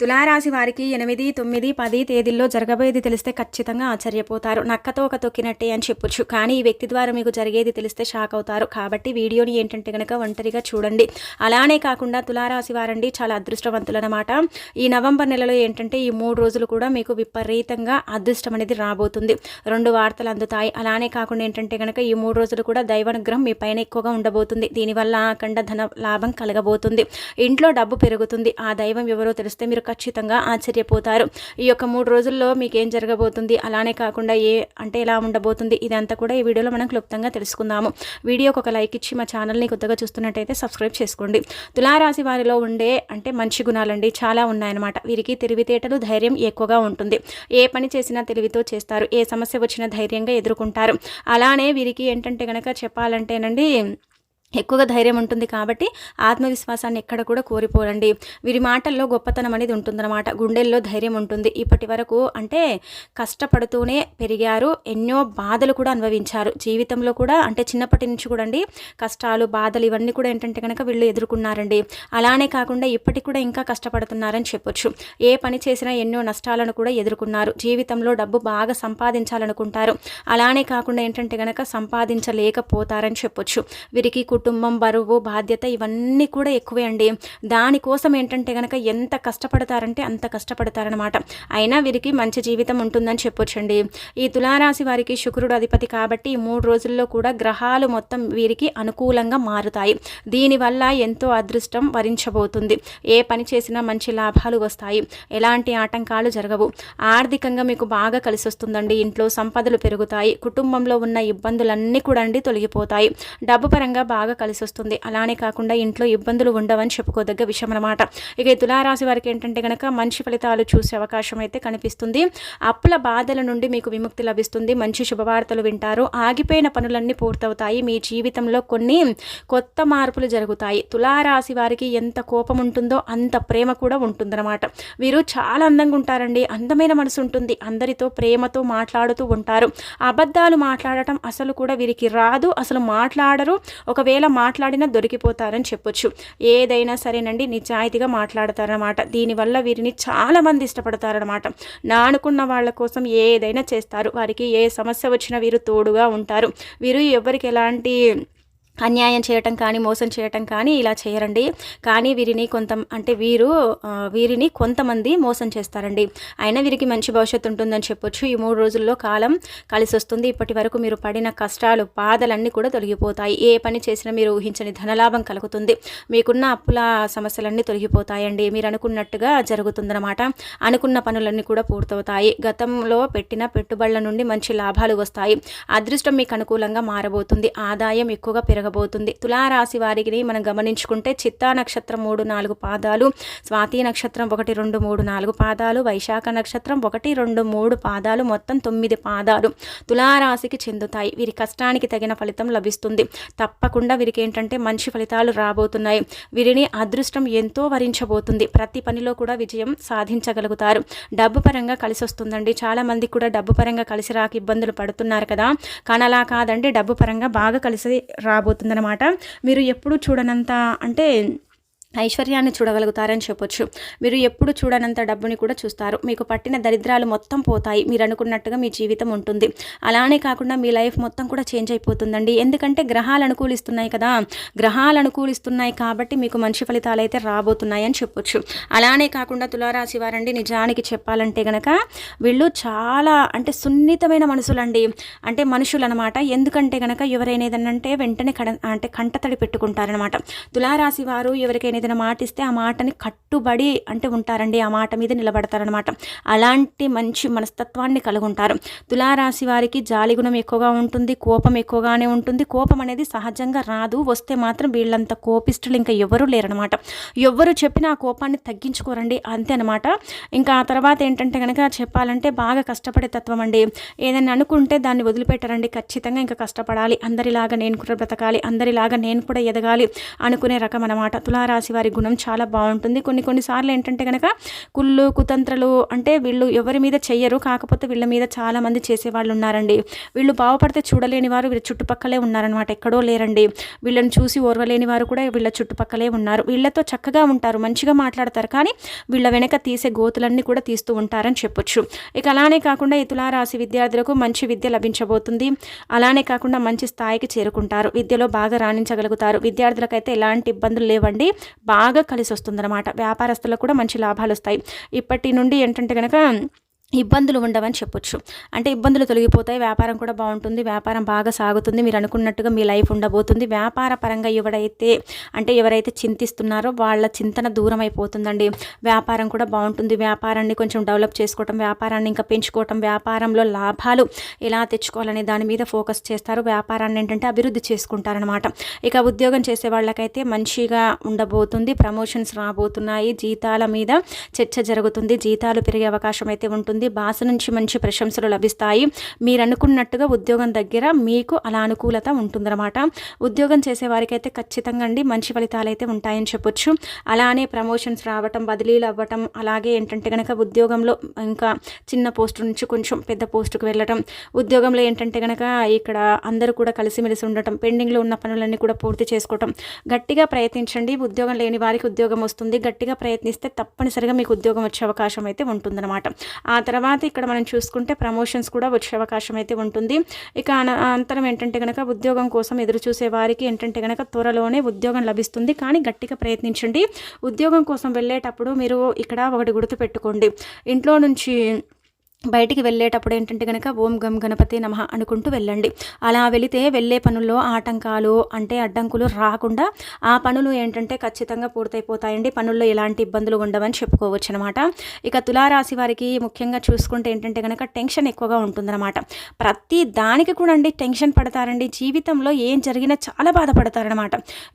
తులారాశి వారికి ఎనిమిది తొమ్మిది పది తేదీల్లో జరగబోయేది తెలిస్తే ఖచ్చితంగా ఆశ్చర్యపోతారు. నక్కతో ఒక తొక్కినట్టే అని చెప్పొచ్చు. కానీ ఈ వ్యక్తి ద్వారా మీకు జరిగేది తెలిస్తే షాక్ అవుతారు. కాబట్టి వీడియోని ఏంటంటే కనుక ఒంటరిగా చూడండి. అలానే కాకుండా తులారాశి వారండి చాలా అదృష్టవంతులన్నమాట. ఈ నవంబర్ నెలలో ఏంటంటే ఈ మూడు రోజులు కూడా మీకు విపరీతంగా అదృష్టం అనేది రాబోతుంది. రెండు వార్తలు అందుతాయి. అలానే కాకుండా ఏంటంటే కనుక ఈ మూడు రోజులు కూడా దైవానుగ్రహం మీ పైన ఎక్కువగా ఉండబోతుంది. దీనివల్ల అఖండ ధన లాభం కలగబోతుంది. ఇంట్లో డబ్బు పెరుగుతుంది. ఆ దైవం ఎవరో తెలిస్తే మీరు ఖచ్చితంగా ఆశ్చర్యపోతారు. ఈ యొక్క మూడు రోజుల్లో మీకు ఏం జరగబోతుంది? అలానే కాకుండా ఏ అంటే ఎలా ఉండబోతుంది? ఇదంతా కూడా ఈ వీడియోలో మనం క్లుప్తంగా తెలుసుకుందాము. వీడియోకి ఒక లైక్ ఇచ్చి మా ఛానల్ని కొత్తగా చూస్తున్నట్టయితే సబ్స్క్రైబ్ చేసుకోండి. తులారాశి వారిలో ఉండే అంటే మంచి గుణాలండి చాలా ఉన్నాయన్నమాట. వీరికి తెలివితేటలు ధైర్యం ఎక్కువగా ఉంటుంది. ఏ పని చేసినా తెలివితో చేస్తారు. ఏ సమస్య వచ్చినా ధైర్యంగా ఎదుర్కొంటారు. అలానే వీరికి ఏంటంటే కనుక చెప్పాలంటేనండి ఎక్కువగా ధైర్యం ఉంటుంది కాబట్టి ఆత్మవిశ్వాసాన్ని ఎక్కడ కూడా కోరిపోరండి వీరి మాటల్లో గొప్పతనం అనేది ఉంటుందన్నమాట. గుండెల్లో ధైర్యం ఉంటుంది. ఇప్పటి వరకు అంటే కష్టపడుతూనే పెరిగారు. ఎన్నో బాధలు కూడా అనుభవించారు. జీవితంలో కూడా అంటే చిన్నప్పటి నుంచి కూడా అండి కష్టాలు బాధలు ఇవన్నీ కూడా ఏంటంటే కనుక వీళ్ళు ఎదుర్కొన్నారండి. అలానే కాకుండా ఇప్పటికి కూడా ఇంకా కష్టపడుతున్నారని చెప్పొచ్చు. ఏ పని చేసినా ఎన్నో నష్టాలను కూడా ఎదుర్కొన్నారు. జీవితంలో డబ్బు బాగా సంపాదించాలనుకుంటారు. అలానే కాకుండా ఏంటంటే కనుక సంపాదించలేకపోతారని చెప్పొచ్చు. వీరికి కుటుంబం బరువు బాధ్యత ఇవన్నీ కూడా ఎక్కువే అండి. దానికోసం ఏంటంటే కనుక ఎంత కష్టపడతారంటే అంత కష్టపడతారనమాట అయినా వీరికి మంచి జీవితం ఉంటుందని చెప్పొచ్చండి. ఈ తులారాశి వారికి శుక్రుడు అధిపతి కాబట్టి ఈ మూడు రోజుల్లో కూడా గ్రహాలు మొత్తం వీరికి అనుకూలంగా మారుతాయి. దీనివల్ల ఎంతో అదృష్టం వరించబోతుంది. ఏ పని చేసినా మంచి లాభాలు వస్తాయి. ఎలాంటి ఆటంకాలు జరగవు. ఆర్థికంగా మీకు బాగా కలిసి వస్తుందండి ఇంట్లో సంపదలు పెరుగుతాయి. కుటుంబంలో ఉన్న ఇబ్బందులన్నీ కూడా అండి తొలగిపోతాయి. డబ్బు పరంగా బాగా కలిసి వస్తుంది అలానే కాకుండా ఇంట్లో ఇబ్బందులు ఉండవని చెప్పుకోదగ్గ విషయం అనమాట ఇక తులారాశి వారికి ఏంటంటే కనుక మంచి ఫలితాలు చూసే అవకాశం అయితే కనిపిస్తుంది. అప్పుల బాధల నుండి మీకు విముక్తి లభిస్తుంది. మంచి శుభవార్తలు వింటారు. ఆగిపోయిన పనులన్నీ పూర్తవుతాయి. మీ జీవితంలో కొన్ని కొత్త మార్పులు జరుగుతాయి. తులారాశి వారికి ఎంత కోపం ఉంటుందో అంత ప్రేమ కూడా ఉంటుందన్నమాట. వీరు చాలా అందంగా ఉంటారండి. అందమైన మనసు ఉంటుంది. అందరితో ప్రేమతో మాట్లాడుతూ ఉంటారు. అబద్ధాలు మాట్లాడటం అసలు కూడా వీరికి రాదు. అసలు మాట్లాడరు. ఒకవేళ మాట్లాడినా దొరికిపోతారని చెప్పొచ్చు. ఏదైనా సరేనండి నిజాయితీగా మాట్లాడతారనమాట దీనివల్ల వీరిని చాలామంది ఇష్టపడతారనమాట నా అనుకున్న వాళ్ళ కోసం ఏదైనా చేస్తారు. వారికి ఏ సమస్య వచ్చినా వీరు తోడుగా ఉంటారు. వీరు ఎవరికి ఎలాంటి అన్యాయం చేయటం కానీ మోసం చేయటం కానీ ఇలా చేయరండి. కానీ వీరిని కొంత అంటే వీరు వీరిని కొంతమంది మోసం చేస్తారండి. అయినా వీరికి మంచి భవిష్యత్తు ఉంటుందని చెప్పొచ్చు. ఈ మూడు రోజుల్లో కాలం కలిసి వస్తుంది ఇప్పటి వరకు మీరు పడిన కష్టాలు బాధలన్నీ కూడా తొలగిపోతాయి. ఏ పని చేసినా మీరు ఊహించని ధనలాభం కలుగుతుంది. మీకున్న అప్పుల సమస్యలన్నీ తొలగిపోతాయండి. మీరు అనుకున్నట్టుగా జరుగుతుందన్నమాట. అనుకున్న పనులన్నీ కూడా పూర్తవుతాయి. గతంలో పెట్టిన పెట్టుబడుల నుండి మంచి లాభాలు వస్తాయి. అదృష్టం మీకు అనుకూలంగా మారబోతుంది. ఆదాయం ఎక్కువగా పెరగ జరగబోతుంది. తులారాశి వారికి మనం గమనించుకుంటే చిత్తా నక్షత్రం మూడు నాలుగు పాదాలు స్వాతి నక్షత్రం ఒకటి రెండు మూడు నాలుగు పాదాలు వైశాఖ నక్షత్రం ఒకటి రెండు మూడు పాదాలు మొత్తం తొమ్మిది పాదాలు తులారాశికి చెందుతాయి. వీరి కష్టానికి తగిన ఫలితం లభిస్తుంది. తప్పకుండా వీరికి ఏంటంటే మంచి ఫలితాలు రాబోతున్నాయి. వీరిని అదృష్టం ఎంతో వరించబోతుంది. ప్రతి పనిలో కూడా విజయం సాధించగలుగుతారు. డబ్బు పరంగా కలిసి వస్తుందండి. చాలా మంది కూడా డబ్బు పరంగా కలిసి రాక ఇబ్బందులు పడుతున్నారు కదా. కానీ అలా కాదండి. డబ్బు పరంగా బాగా కలిసి రాబోతుంది అవుతుందన్నమాట. మీరు ఎప్పుడు చూడనంత అంటే ఐశ్వర్యాన్ని చూడగలుగుతారని చెప్పొచ్చు. మీరు ఎప్పుడు చూడనంత డబ్బుని కూడా చూస్తారు. మీకు పట్టిన దరిద్రాలు మొత్తం పోతాయి. మీరు అనుకున్నట్టుగా మీ జీవితం ఉంటుంది. అలానే కాకుండా మీ లైఫ్ మొత్తం కూడా చేంజ్ అయిపోతుందండి. ఎందుకంటే గ్రహాలు అనుకూలిస్తున్నాయి కదా. గ్రహాలు అనుకూలిస్తున్నాయి కాబట్టి మీకు మంచి ఫలితాలు అయితే రాబోతున్నాయి అని చెప్పొచ్చు. అలానే కాకుండా తులారాశి వారండి నిజానికి చెప్పాలంటే గనక వీళ్ళు చాలా అంటే సున్నితమైన మనుషులండి. అంటే మనుషులు అనమాట ఎందుకంటే గనక ఎవరైనా ఏదన్నంటే వెంటనే కడ అంటే కంటతడి పెట్టుకుంటారనమాట. తులారాశి వారు ఎవరికైనా ఏదైనా మాట ఇస్తే ఆ మాటని కట్టుబడి అంటే ఉంటారండి ఆ మాట మీద నిలబడతారనమాట అలాంటి మంచి మనస్తత్వాన్ని కలుగుంటారు. తులారాశి వారికి జాలి గుణం ఎక్కువగా ఉంటుంది కోపం ఎక్కువగానే ఉంటుంది. కోపం అనేది సహజంగా రాదు వస్తే మాత్రం వీళ్ళంత కోపిస్తులు ఇంకా ఎవరూ లేరనమాట ఎవరు చెప్పినా ఆ కోపాన్ని తగ్గించుకోరండి అంతే అనమాట ఇంకా ఆ తర్వాత ఏంటంటే కనుక చెప్పాలంటే బాగా కష్టపడే తత్వం అండి. ఏదైనా అనుకుంటే దాన్ని వదిలిపెట్టారండి ఖచ్చితంగా ఇంకా కష్టపడాలి. అందరిలాగా నేను కూడా బ్రతకాలి అందరిలాగా నేను కూడా ఎదగాలి అనుకునే రకం అనమాట తులారాశి రాశివారి వారి గుణం చాలా బాగుంటుంది. కొన్ని కొన్నిసార్లు ఏంటంటే కనుక కుళ్ళు కుతంత్రలు అంటే వీళ్ళు ఎవరి మీద చెయ్యరు. కాకపోతే వీళ్ళ మీద చాలామంది చేసేవాళ్ళు ఉన్నారండి. వీళ్ళు బాగుపడితే చూడలేని వారు వీళ్ళ చుట్టుపక్కలే ఉన్నారనమాట ఎక్కడో లేరండి. వీళ్ళని చూసి ఓర్వలేని వారు కూడా వీళ్ళ చుట్టుపక్కలే ఉన్నారు. వీళ్ళతో చక్కగా ఉంటారు మంచిగా మాట్లాడతారు. కానీ వీళ్ళ వెనక తీసే గోతులన్నీ కూడా తీస్తూ ఉంటారని చెప్పొచ్చు. ఇక అలానే కాకుండా ఈ తులారాశి విద్యార్థులకు మంచి విద్య లభించబోతుంది. అలానే కాకుండా మంచి స్థాయికి చేరుకుంటారు. విద్యలో బాగా రాణించగలుగుతారు. విద్యార్థులకైతే ఎలాంటి ఇబ్బందులు లేవండి. బాగా కలిసి వస్తుందన్నమాట వ్యాపారస్తులకు కూడా మంచి లాభాలు వస్తాయి ఇప్పటి నుండి ఏంటంటే కనుక ఇబ్బందులు ఉండవని చెప్పొచ్చు. అంటే ఇబ్బందులు తొలగిపోతాయి వ్యాపారం కూడా బాగుంటుంది వ్యాపారం బాగా సాగుతుంది మీరు అనుకున్నట్టుగా మీ లైఫ్ ఉండబోతుంది. వ్యాపార పరంగా ఎవడైతే అంటే ఎవరైతే చింతిస్తున్నారో వాళ్ళ చింతన దూరం అయిపోతుందండి వ్యాపారం కూడా బాగుంటుంది. వ్యాపారాన్ని కొంచెం డెవలప్ చేసుకోవటం వ్యాపారాన్ని ఇంకా పెంచుకోవటం వ్యాపారంలో లాభాలు ఎలా తెచ్చుకోవాలనే దాని మీద ఫోకస్ చేస్తారు. వ్యాపారాన్ని ఏంటంటే అభివృద్ధి చేసుకుంటారనమాట ఇక ఉద్యోగం చేసే వాళ్ళకైతే మంచిగా ఉండబోతుంది. ప్రమోషన్స్ రాబోతున్నాయి. జీతాల మీద చర్చ జరుగుతుంది. జీతాలు పెరిగే అవకాశం అయితే ఉంటుంది. ఉంటుంది భాష నుంచి మంచి ప్రశంసలు లభిస్తాయి. మీరు అనుకున్నట్టుగా ఉద్యోగం దగ్గర మీకు అలా అనుకూలత ఉంటుందన్నమాట. ఉద్యోగం చేసేవారికైతే ఖచ్చితంగా అండి మంచి ఫలితాలు అయితే ఉంటాయని చెప్పొచ్చు. అలానే ప్రమోషన్స్ రావటం బదిలీలు అవ్వటం అలాగే ఏంటంటే కనుక ఉద్యోగంలో ఇంకా చిన్న పోస్టు నుంచి కొంచెం పెద్ద పోస్టుకు వెళ్ళటం ఉద్యోగంలో ఏంటంటే కనుక ఇక్కడ అందరూ కూడా కలిసిమెలిసి ఉండటం పెండింగ్లో ఉన్న పనులన్నీ కూడా పూర్తి చేసుకోవటం గట్టిగా ప్రయత్నించండి. ఉద్యోగం లేని వారికి ఉద్యోగం వస్తుంది. గట్టిగా ప్రయత్నిస్తే తప్పనిసరిగా మీకు ఉద్యోగం వచ్చే అవకాశం అయితే ఉంటుందన్నమాట. ఆ తర్వాత ఇక్కడ మనం చూసుకుంటే ప్రమోషన్స్ కూడా వచ్చే అవకాశం అయితే ఉంటుంది. ఇక అనంతరం ఏంటంటే కనుక ఉద్యోగం కోసం ఎదురు చూసే వారికి ఏంటంటే కనుక త్వరలోనే ఉద్యోగం లభిస్తుంది. కానీ గట్టిగా ప్రయత్నించండి. ఉద్యోగం కోసం వెళ్ళేటప్పుడు మీరు ఇక్కడ ఒకటి గుర్తుపెట్టుకోండి. ఇంట్లో నుంచి బయటికి వెళ్ళేటప్పుడు ఏంటంటే కనుక ఓం గం గణపతి నమ అనుకుంటూ వెళ్ళండి. అలా వెళితే వెళ్ళే పనుల్లో ఆటంకాలు అంటే అడ్డంకులు రాకుండా ఆ పనులు ఏంటంటే ఖచ్చితంగా పూర్తయిపోతాయండి. పనుల్లో ఎలాంటి ఇబ్బందులు ఉండవని చెప్పుకోవచ్చు అనమాట ఇక తులారాశి వారికి ముఖ్యంగా చూసుకుంటే ఏంటంటే కనుక టెన్షన్ ఎక్కువగా ఉంటుందన్నమాట. ప్రతి దానికి కూడా అండి టెన్షన్ పడతారండి. జీవితంలో ఏం జరిగినా చాలా బాధపడతారనమాట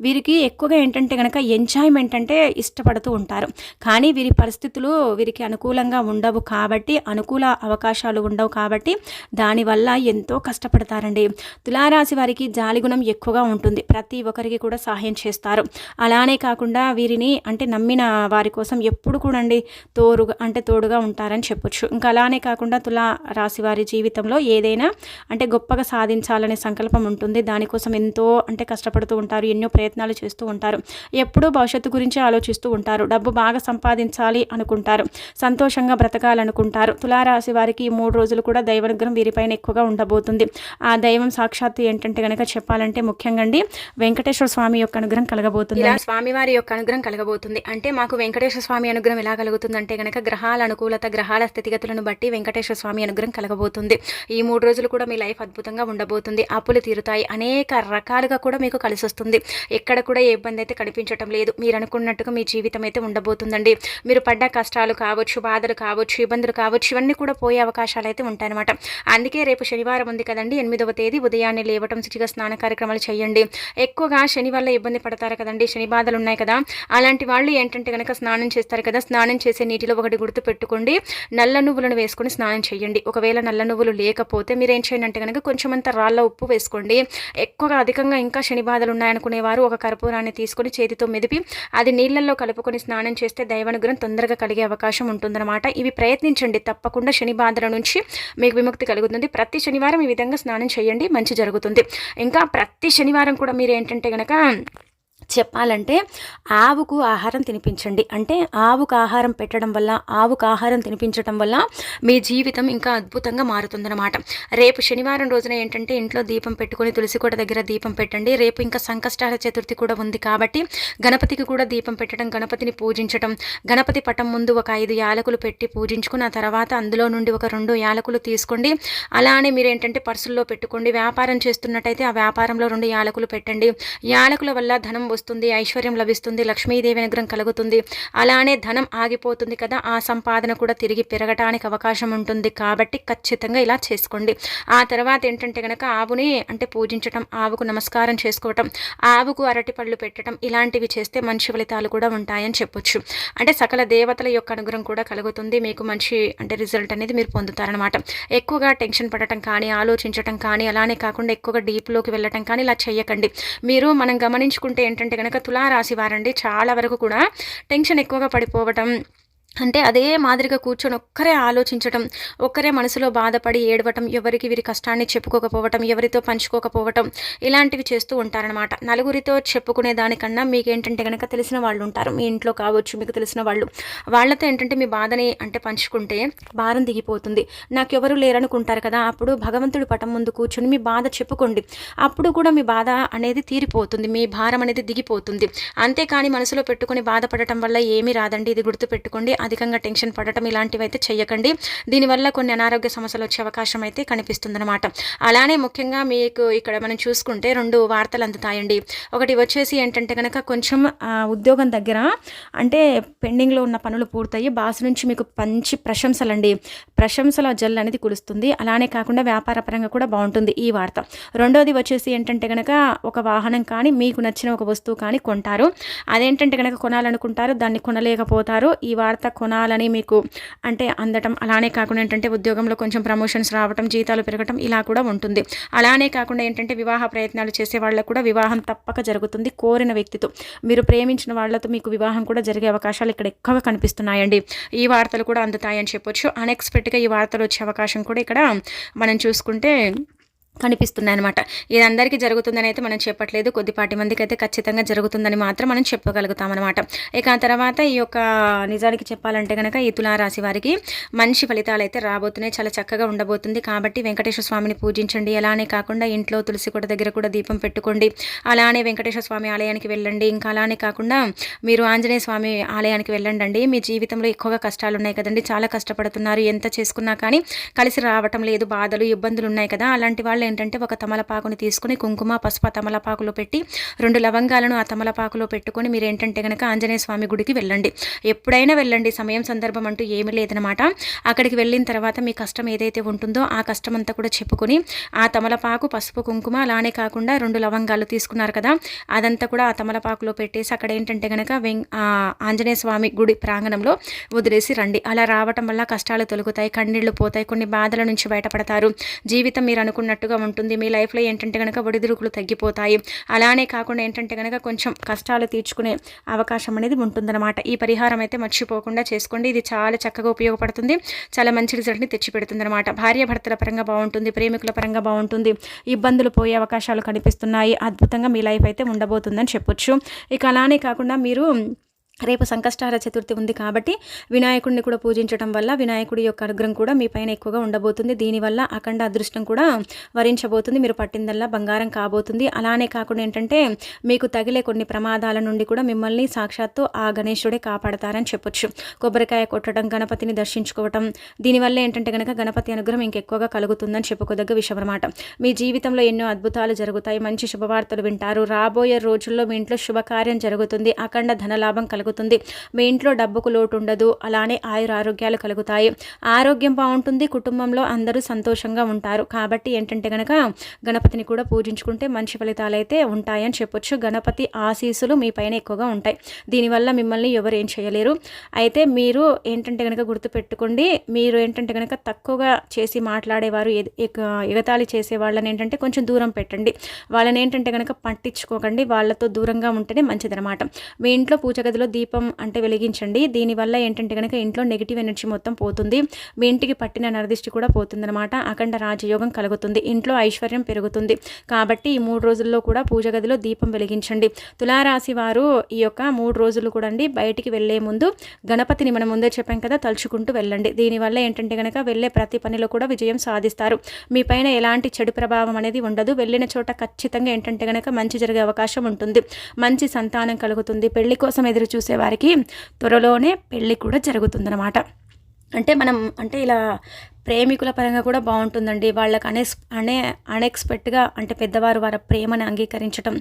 వీరికి ఎక్కువగా ఏంటంటే కనుక ఎంజాయ్మెంట్ అంటే ఇష్టపడుతూ ఉంటారు. కానీ వీరి పరిస్థితులు వీరికి అనుకూలంగా ఉండవు కాబట్టి అనుకూల అవకాశాలు ఉండవు కాబట్టి దానివల్ల ఎంతో కష్టపడతారండి. తులారాశి వారికి జాలిగుణం ఎక్కువగా ఉంటుంది. ప్రతి ఒక్కరికి కూడా సహాయం చేస్తారు. అలానే కాకుండా వీరిని అంటే నమ్మిన వారి కోసం ఎప్పుడు కూడా అండి తోరుగా అంటే తోడుగా ఉంటారని చెప్పొచ్చు. ఇంకా అలానే కాకుండా తులా రాశి వారి జీవితంలో ఏదైనా అంటే గొప్పగా సాధించాలనే సంకల్పం ఉంటుంది. దానికోసం ఎంతో అంటే కష్టపడుతూ ఉంటారు. ఎన్నో ప్రయత్నాలు చేస్తూ ఉంటారు. ఎప్పుడూ భవిష్యత్తు గురించి ఆలోచిస్తూ ఉంటారు. డబ్బు బాగా సంపాదించాలి అనుకుంటారు. సంతోషంగా బ్రతకాలనుకుంటారు. తులారా రాశి వారికి ఈ మూడు రోజులు కూడా దైవానుగ్రహం వీరిపైన ఎక్కువగా ఉండబోతుంది. ఆ దైవం సాక్షాత్తు ఏంటంటే కనుక చెప్పాలంటే ముఖ్యంగా అండి వెంకటేశ్వర స్వామి యొక్క అనుగ్రహం కలగబోతుంది. స్వామి స్వామివారి యొక్క అనుగ్రహం కలగబోతుంది. అంటే మాకు వెంకటేశ్వర స్వామి అనుగ్రహం ఎలా కలుగుతుంది అంటే కనుక గ్రహాల అనుకూలత గ్రహాల స్థితిగతులను బట్టి వెంకటేశ్వర స్వామి అనుగ్రహం కలగబోతుంది. ఈ మూడు రోజులు కూడా మీ లైఫ్ అద్భుతంగా ఉండబోతుంది. అప్పులు తీరుతాయి. అనేక రకాలుగా కూడా మీకు కలిసి వస్తుంది ఎక్కడ కూడా ఏ ఇబ్బంది అయితే కనిపించటం లేదు. మీరు అనుకున్నట్టుగా మీ జీవితం అయితే ఉండబోతుందండి. మీరు పడ్డ కష్టాలు కావచ్చు బాధలు కావచ్చు ఇబ్బందులు కావచ్చు ఇవన్నీ కూడా కూడా పోయే అవకాశాలు అయితే ఉంటాయన్నమాట. అందుకే రేపు శనివారం ఉంది కదండి ఎనిమిదవ తేదీ ఉదయాన్నే లేవటం శుచిగా స్నాన కార్యక్రమాలు చేయండి. ఎక్కువగా శని వల్ల ఇబ్బంది పడతారు కదండి శని బాధలు ఉన్నాయి కదా. అలాంటి వాళ్ళు ఏంటంటే కనుక స్నానం చేస్తారు కదా స్నానం చేసే నీటిలో ఒకటి గుర్తు పెట్టుకోండి. నల్ల నువ్వులను వేసుకొని స్నానం చేయండి. ఒకవేళ నల్ల నువ్వులు లేకపోతే మీరు ఏం చేయండి అంటే కనుక కొంచెం అంత రాళ్ళ ఉప్పు వేసుకోండి. ఎక్కువగా అధికంగా ఇంకా శని బాధలు ఉన్నాయనుకునేవారు ఒక కర్పూరాన్ని తీసుకొని చేతితో మెదిపి అది నీళ్ళల్లో కలుపుకొని స్నానం చేస్తే దైవానుగ్రహం తొందరగా కలిగే అవకాశం ఉంటుందన్నమాట. ఇవి ప్రయత్నించండి తప్పకుండా శని బాధల నుంచి మీకు విముక్తి కలుగుతుంది. ప్రతి శనివారం ఈ విధంగా స్నానం చేయండి. మంచి జరుగుతుంది. ఇంకా ప్రతి శనివారం కూడా మీరు ఏంటంటే కనుక చెప్పాలంటే ఆవుకు ఆహారం తినిపించండి. అంటే ఆవుకు ఆహారం పెట్టడం వల్ల ఆవుకు ఆహారం తినిపించడం వల్ల మీ జీవితం ఇంకా అద్భుతంగా మారుతుందన్నమాట. రేపు శనివారం రోజున ఏంటంటే ఇంట్లో దీపం పెట్టుకొని తులసికోట దగ్గర దీపం పెట్టండి. రేపు ఇంకా సంకష్టాల చతుర్థి కూడా ఉంది కాబట్టి గణపతికి కూడా దీపం పెట్టడం గణపతిని పూజించడం గణపతి పటం ముందు ఒక ఐదు యాలకులు పెట్టి పూజించుకున్న తర్వాత అందులో నుండి ఒక రెండు యాలకులు తీసుకోండి. అలానే మీరు ఏంటంటే పర్సుల్లో పెట్టుకోండి. వ్యాపారం చేస్తున్నట్టయితే ఆ వ్యాపారంలో రెండు యాలకులు పెట్టండి. యాలకుల వల్ల ధనం వస్తుంది ఐశ్వర్యం లభిస్తుంది లక్ష్మీదేవి అనుగ్రహం కలుగుతుంది. అలానే ధనం ఆగిపోతుంది కదా ఆ సంపాదన కూడా తిరిగి పెరగటానికి అవకాశం ఉంటుంది కాబట్టి ఖచ్చితంగా ఇలా చేసుకోండి. ఆ తర్వాత ఏంటంటే కనుక ఆవుని అంటే పూజించటం ఆవుకు నమస్కారం చేసుకోవటం ఆవుకు అరటి పళ్ళు పెట్టడం ఇలాంటివి చేస్తే మంచి ఫలితాలు కూడా ఉంటాయని చెప్పొచ్చు. అంటే సకల దేవతల యొక్క అనుగ్రహం కూడా కలుగుతుంది మీకు మంచి అంటే రిజల్ట్ అనేది మీరు పొందుతారనమాట ఎక్కువగా టెన్షన్ పడటం కానీ ఆలోచించటం కానీ అలానే కాకుండా ఎక్కువగా డీప్లోకి వెళ్ళటం కానీ ఇలా చేయకండి. మీరు మనం గమనించుకుంటే ఏంటంటే ఏంటంటే కనుక తులారాశి వారండి చాలా వరకు కూడా టెన్షన్ ఎక్కువగా పడిపోవటం అంటే అదే మాదిరిగా కూర్చొని ఒక్కరే ఆలోచించటం ఒక్కరే మనసులో బాధపడి ఏడవటం ఎవరికి వీరి కష్టాన్ని చెప్పుకోకపోవటం ఎవరితో పంచుకోకపోవటం ఇలాంటివి చేస్తూ ఉంటారనమాట నలుగురితో చెప్పుకునే దానికన్నా మీకు ఏంటంటే కనుక తెలిసిన వాళ్ళు ఉంటారు మీ ఇంట్లో కావచ్చు మీకు తెలిసిన వాళ్ళు. వాళ్ళతో ఏంటంటే మీ బాధని అంటే పంచుకుంటే భారం దిగిపోతుంది. నాకు ఎవరు లేరనుకుంటారు కదా అప్పుడు భగవంతుడి పటం ముందు కూర్చొని మీ బాధ చెప్పుకోండి. అప్పుడు కూడా మీ బాధ అనేది తీరిపోతుంది. మీ భారం అనేది దిగిపోతుంది. అంతేకాని మనసులో పెట్టుకొని బాధపడటం వల్ల ఏమీ రాదండి. ఇది గుర్తుపెట్టుకోండి. అధికంగా టెన్షన్ పడటం ఇలాంటివి అయితే చేయకండి దీనివల్ల కొన్ని అనారోగ్య సమస్యలు వచ్చే అవకాశం అయితే కనిపిస్తుందన్నమాట. అలానే ముఖ్యంగా మీకు ఇక్కడ మనం చూసుకుంటే రెండు వార్తలు అందుతాయండి. ఒకటి వచ్చేసి ఏంటంటే కనుక కొంచెం ఉద్యోగం దగ్గర అంటే పెండింగ్లో ఉన్న పనులు పూర్తయి బాస్ నుంచి మీకు మంచి ప్రశంసలండి. ప్రశంసల జల్ అనేది కులుస్తుంది అలానే కాకుండా వ్యాపార పరంగా కూడా బాగుంటుంది ఈ వార్త. రెండోది వచ్చేసి ఏంటంటే కనుక ఒక వాహనం కానీ మీకు నచ్చిన ఒక వస్తువు కానీ కొంటారు. అదేంటంటే కనుక కొనాలనుకుంటారు దాన్ని కొనలేకపోతారు. ఈ వార్త కొనాలని మీకు అంటే అందటం అలానే కాకుండా ఏంటంటే ఉద్యోగంలో కొంచెం ప్రమోషన్స్ రావటం జీతాలు పెరగటం ఇలా కూడా ఉంటుంది. అలానే కాకుండా ఏంటంటే వివాహ ప్రయత్నాలు చేసే వాళ్ళకు కూడా వివాహం తప్పక జరుగుతుంది కోరిన వ్యక్తితో. మీరు ప్రేమించిన వాళ్ళతో మీకు వివాహం కూడా జరిగే అవకాశాలు ఇక్కడ ఎక్కువగా కనిపిస్తున్నాయండి. ఈ వార్తలు కూడా అందుతాయని చెప్పొచ్చు. అన్ఎక్స్పెక్ట్గా ఈ వార్తలు వచ్చే అవకాశం కూడా ఇక్కడ మనం చూసుకుంటే కనిపిస్తున్నాయి అనమాట ఇది అందరికీ జరుగుతుందని అయితే మనం చెప్పట్లేదు. కొద్దిపాటి మందికి అయితే ఖచ్చితంగా జరుగుతుందని మాత్రం మనం చెప్పగలుగుతాం అనమాట ఇక ఆ తర్వాత ఈ యొక్క నిజానికి చెప్పాలంటే కనుక ఈ తులారాశి వారికి మంచి ఫలితాలు అయితే రాబోతున్నాయి. చాలా చక్కగా ఉండబోతుంది. కాబట్టి వెంకటేశ్వర స్వామిని పూజించండి. అలానే కాకుండా ఇంట్లో తులసి కోట దగ్గర కూడా దీపం పెట్టుకోండి. అలానే వెంకటేశ్వర స్వామి ఆలయానికి వెళ్ళండి. ఇంకా అలానే కాకుండా మీరు ఆంజనేయ స్వామి ఆలయానికి వెళ్ళండి మీ జీవితంలో ఎక్కువగా కష్టాలు ఉన్నాయి కదండి. చాలా కష్టపడుతున్నారు. ఎంత చేసుకున్నా కానీ కలిసి రావటం లేదు. బాధలు ఇబ్బందులు ఉన్నాయి కదా. అలాంటి వాళ్ళు ఏంటంటే ఒక తమలపాకుని తీసుకుని కుంకుమ పసుపు తమలపాకులో పెట్టి రెండు లవంగాలను ఆ తమలపాకులో పెట్టుకొని మీరు ఏంటంటే కనుక ఆంజనేయ స్వామి గుడికి వెళ్ళండి. ఎప్పుడైనా వెళ్ళండి. సమయం సందర్భం అంటూ ఏమి లేదనమాట అక్కడికి వెళ్ళిన తర్వాత మీ కష్టం ఏదైతే ఉంటుందో ఆ కష్టం అంతా కూడా చెప్పుకొని ఆ తమలపాకు పసుపు కుంకుమ అలానే కాకుండా రెండు లవంగాలు తీసుకున్నారు కదా అదంతా కూడా ఆ తమలపాకులో పెట్టేసి అక్కడ ఏంటంటే కనుక వెంగ్ ఆంజనేయ స్వామి గుడి ప్రాంగణంలో వదిలేసి రండి. అలా రావటం వల్ల కష్టాలు తొలుగుతాయి కన్నీళ్ళు పోతాయి కొన్ని బాధల నుంచి బయటపడతారు. జీవితం మీరు అనుకున్నట్టుగా హ్యాపీగా ఉంటుంది. మీ లైఫ్లో ఏంటంటే కనుక ఒడిదుడుకులు తగ్గిపోతాయి. అలానే కాకుండా ఏంటంటే కనుక కొంచెం కష్టాలు తీర్చుకునే అవకాశం అనేది ఉంటుందన్నమాట. ఈ పరిహారం అయితే మర్చిపోకుండా చేసుకోండి. ఇది చాలా చక్కగా ఉపయోగపడుతుంది. చాలా మంచి రిజల్ట్ని తెచ్చిపెడుతుంది అనమాట భార్య భర్తల పరంగా బాగుంటుంది. ప్రేమికుల పరంగా బాగుంటుంది. ఇబ్బందులు పోయే అవకాశాలు కనిపిస్తున్నాయి. అద్భుతంగా మీ లైఫ్ అయితే ఉండబోతుందని చెప్పొచ్చు. ఇక అలానే కాకుండా మీరు రేపు సంకష్టార చతుర్థి ఉంది కాబట్టి వినాయకుడిని కూడా పూజించడం వల్ల వినాయకుడి యొక్క అనుగ్రహం కూడా మీ పైన ఎక్కువగా ఉండబోతుంది. దీనివల్ల అఖండ అదృష్టం కూడా వరించబోతుంది. మీరు పట్టిందల్లా బంగారం కాబోతుంది. అలానే కాకుండా ఏంటంటే మీకు తగిలే కొన్ని ప్రమాదాల నుండి కూడా మిమ్మల్ని సాక్షాత్తు ఆ గణేశుడే కాపాడతారని చెప్పొచ్చు. కొబ్బరికాయ కొట్టడం గణపతిని దర్శించుకోవటం దీనివల్ల ఏంటంటే కనుక గణపతి అనుగ్రహం ఇంకెక్కువగా కలుగుతుందని చెప్పుకోదగ్గ విషయం అనమాట మీ జీవితంలో ఎన్నో అద్భుతాలు జరుగుతాయి. మంచి శుభవార్తలు వింటారు. రాబోయే రోజుల్లో మీ ఇంట్లో శుభకార్యం జరుగుతుంది. అఖండ ధనలాభం కలుగుతుంది. కలుగుతుంది మీ ఇంట్లో డబ్బుకు లోటు ఉండదు అలానే ఆయుర ఆరోగ్యాలు కలుగుతాయి. ఆరోగ్యం బాగుంటుంది కుటుంబంలో అందరూ సంతోషంగా ఉంటారు. కాబట్టి ఏంటంటే కనుక గణపతిని కూడా పూజించుకుంటే మంచి ఫలితాలు అయితే ఉంటాయని చెప్పొచ్చు. గణపతి ఆశీస్సులు మీ పైన ఎక్కువగా ఉంటాయి. దీనివల్ల మిమ్మల్ని ఎవరు ఏం చేయలేరు. అయితే మీరు ఏంటంటే కనుక గుర్తుపెట్టుకోండి మీరు ఏంటంటే కనుక తక్కువగా చేసి మాట్లాడేవారు ఎగతాళి చేసే వాళ్ళని ఏంటంటే కొంచెం దూరం పెట్టండి. వాళ్ళని ఏంటంటే కనుక పట్టించుకోకండి వాళ్ళతో దూరంగా ఉంటేనే మంచిదనమాట మీ ఇంట్లో పూజ గదిలో దీపం అంటే వెలిగించండి. దీనివల్ల ఏంటంటే కనుక ఇంట్లో నెగిటివ్ ఎనర్జీ మొత్తం పోతుంది. మీ ఇంటికి పట్టిన నరదిష్టి కూడా పోతుందన్నమాట. అఖండ రాజయోగం కలుగుతుంది. ఇంట్లో ఐశ్వర్యం పెరుగుతుంది. కాబట్టి ఈ మూడు రోజుల్లో కూడా పూజ గదిలో దీపం వెలిగించండి. తులారాశి వారు ఈ యొక్క మూడు రోజులు కూడా అండి బయటికి వెళ్ళే ముందు గణపతిని మనం ముందే చెప్పాం కదా తలుచుకుంటూ వెళ్ళండి. దీనివల్ల ఏంటంటే కనుక వెళ్ళే ప్రతి పనిలో కూడా విజయం సాధిస్తారు. మీ పైన ఎలాంటి చెడు ప్రభావం అనేది ఉండదు. వెళ్ళిన చోట ఖచ్చితంగా ఏంటంటే కనుక మంచి జరిగే అవకాశం ఉంటుంది. మంచి సంతానం కలుగుతుంది. పెళ్ళి కోసం ఎదురు చూసేవారికి త్వరలోనే పెళ్ళి కూడా జరుగుతుందన్నమాట. అంటే మనం అంటే ఇలా ప్రేమికుల పరంగా కూడా బాగుంటుందండి. వాళ్ళకి అనెక్స్ అనే అన్ఎక్స్పెక్ట్గా అంటే పెద్దవారు వారి ప్రేమను అంగీకరించటం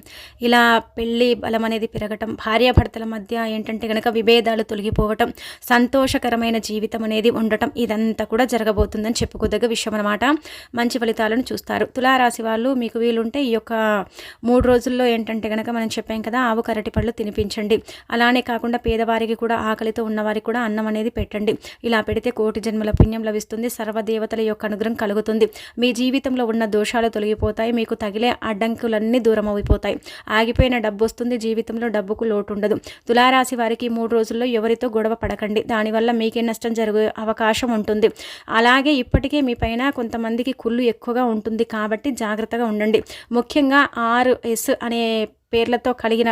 ఇలా పెళ్ళి బలం అనేది పెరగటం భార్యాభర్తల మధ్య ఏంటంటే కనుక విభేదాలు తొలగిపోవటం సంతోషకరమైన జీవితం అనేది ఉండటం ఇదంతా కూడా జరగబోతుందని చెప్పుకోదగ్గ విషయం అనమాట మంచి ఫలితాలను చూస్తారు. తులారాశి వాళ్ళు మీకు వీలుంటే ఈ యొక్క మూడు రోజుల్లో ఏంటంటే కనుక మనం చెప్పాం కదా ఆవు కరటి పళ్ళు తినిపించండి. అలానే కాకుండా పేదవారికి కూడా ఆకలితో ఉన్నవారికి కూడా అన్నం అనేది పెట్టండి. ఇలా పెడితే కోటి జన్మల పుణ్యం లభిస్తుంది. సర్వ సర్వదేవతల యొక్క అనుగ్రహం కలుగుతుంది. మీ జీవితంలో ఉన్న దోషాలు తొలగిపోతాయి. మీకు తగిలే అడ్డంకులన్నీ దూరం అయిపోతాయి ఆగిపోయిన డబ్బు వస్తుంది. జీవితంలో డబ్బుకు లోటు ఉండదు తులారాశి వారికి మూడు రోజుల్లో ఎవరితో గొడవ పడకండి. దానివల్ల మీకే నష్టం జరిగే అవకాశం ఉంటుంది. అలాగే ఇప్పటికే మీ పైన కొంతమందికి కుళ్ళు ఎక్కువగా ఉంటుంది. కాబట్టి జాగ్రత్తగా ఉండండి. ముఖ్యంగా ఆరు ఎస్ అనే పేర్లతో కలిగిన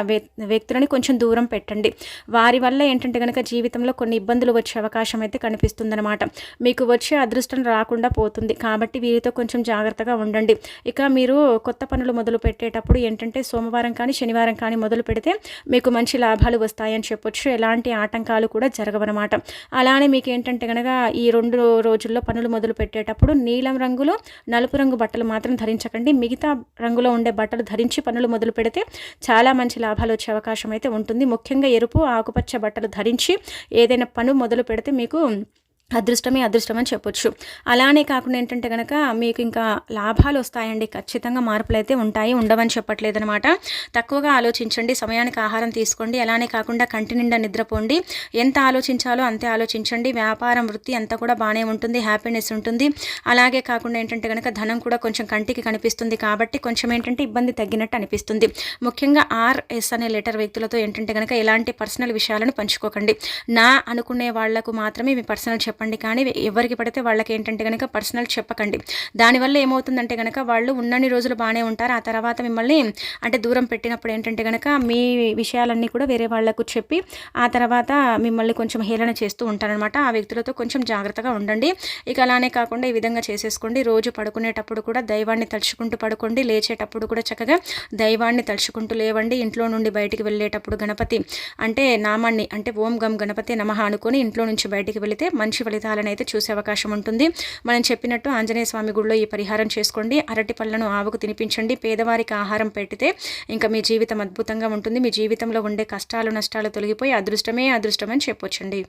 వ్యక్తులని కొంచెం దూరం పెట్టండి. వారి వల్ల ఏంటంటే కనుక జీవితంలో కొన్ని ఇబ్బందులు వచ్చే అవకాశం అయితే కనిపిస్తుందన్నమాట. మీకు వచ్చే అదృష్టం రాకుండా పోతుంది. కాబట్టి వీరితో కొంచెం జాగ్రత్తగా ఉండండి. ఇక మీరు కొత్త పనులు మొదలు పెట్టేటప్పుడు ఏంటంటే సోమవారం కానీ శనివారం కానీ మొదలు పెడితే మీకు మంచి లాభాలు వస్తాయని చెప్పొచ్చు. ఎలాంటి ఆటంకాలు కూడా జరగవన్నమాట. అలానే మీకు ఏంటంటే కనుక ఈ రెండు రోజుల్లో పనులు మొదలు పెట్టేటప్పుడు నీలం రంగులో నలుపు రంగు బట్టలు మాత్రం ధరించకండి. మిగతా రంగులో ఉండే బట్టలు ధరించి పనులు మొదలు పెడితే చాలా మంచి లాభాలు వచ్చే అవకాశం అయితే ఉంటుంది. ముఖ్యంగా ఎరుపు ఆకుపచ్చ బట్టలు ధరించి ఏదైనా పను మొదలు పెడితే మీకు అదృష్టమే అదృష్టం అని చెప్పొచ్చు. అలానే కాకుండా ఏంటంటే కనుక మీకు ఇంకా లాభాలు వస్తాయండి. ఖచ్చితంగా మార్పులు అయితే ఉంటాయి ఉండవని చెప్పట్లేదనమాట తక్కువగా ఆలోచించండి సమయానికి ఆహారం తీసుకోండి. అలానే కాకుండా కంటి నిండా నిద్రపోండి ఎంత ఆలోచించాలో అంతే ఆలోచించండి. వ్యాపారం వృత్తి అంతా కూడా బాగానే ఉంటుంది హ్యాపీనెస్ ఉంటుంది. అలాగే కాకుండా ఏంటంటే కనుక ధనం కూడా కొంచెం కంటికి కనిపిస్తుంది కాబట్టి కొంచెం ఏంటంటే ఇబ్బంది తగ్గినట్టు అనిపిస్తుంది. ముఖ్యంగా ఆర్ఎస్ అనే లెటర్ వ్యక్తులతో ఏంటంటే కనుక ఎలాంటి పర్సనల్ విషయాలను పంచుకోకండి. నా అనుకునే వాళ్ళకు మాత్రమే మీ పర్సనల్ చెప్పండి. చెప్పండి. కానీ ఎవరికి పడితే వాళ్ళకి ఏంటంటే కనుక పర్సనల్ చెప్పకండి. దానివల్ల ఏమవుతుందంటే కనుక వాళ్ళు ఉన్నన్ని రోజులు బాగానే ఉంటారు. ఆ తర్వాత మిమ్మల్ని అంటే దూరం పెట్టినప్పుడు ఏంటంటే కనుక మీ విషయాలన్నీ కూడా వేరే వాళ్ళకు చెప్పి ఆ తర్వాత మిమ్మల్ని కొంచెం హేళన చేస్తూ ఉంటారనమాట ఆ వ్యక్తులతో కొంచెం జాగ్రత్తగా ఉండండి. ఇక అలానే కాకుండా ఈ విధంగా చేసేసుకోండి. రోజు పడుకునేటప్పుడు కూడా దైవాన్ని తలుచుకుంటూ పడుకోండి. లేచేటప్పుడు కూడా చక్కగా దైవాన్ని తలుచుకుంటూ లేవండి. ఇంట్లో నుండి బయటికి వెళ్ళేటప్పుడు గణపతి అంటే నామాన్ని అంటే ఓం గం గణపతి నమహ అనుకొని ఇంట్లో నుంచి బయటికి వెళితే మంచి ఫలితాలను అయితే చూసే అవకాశం ఉంటుంది. మనం చెప్పినట్టు ఆంజనేయ స్వామి గుడిలో ఈ పరిహారం చేసుకోండి. అరటి పళ్ళను ఆవుకు తినిపించండి. పేదవారికి ఆహారం పెట్టితే ఇంకా మీ జీవితం అద్భుతంగా ఉంటుంది. మీ జీవితంలో ఉండే కష్టాలు నష్టాలు తొలగిపోయి అదృష్టమే అదృష్టం అని చెప్పొచ్చండి.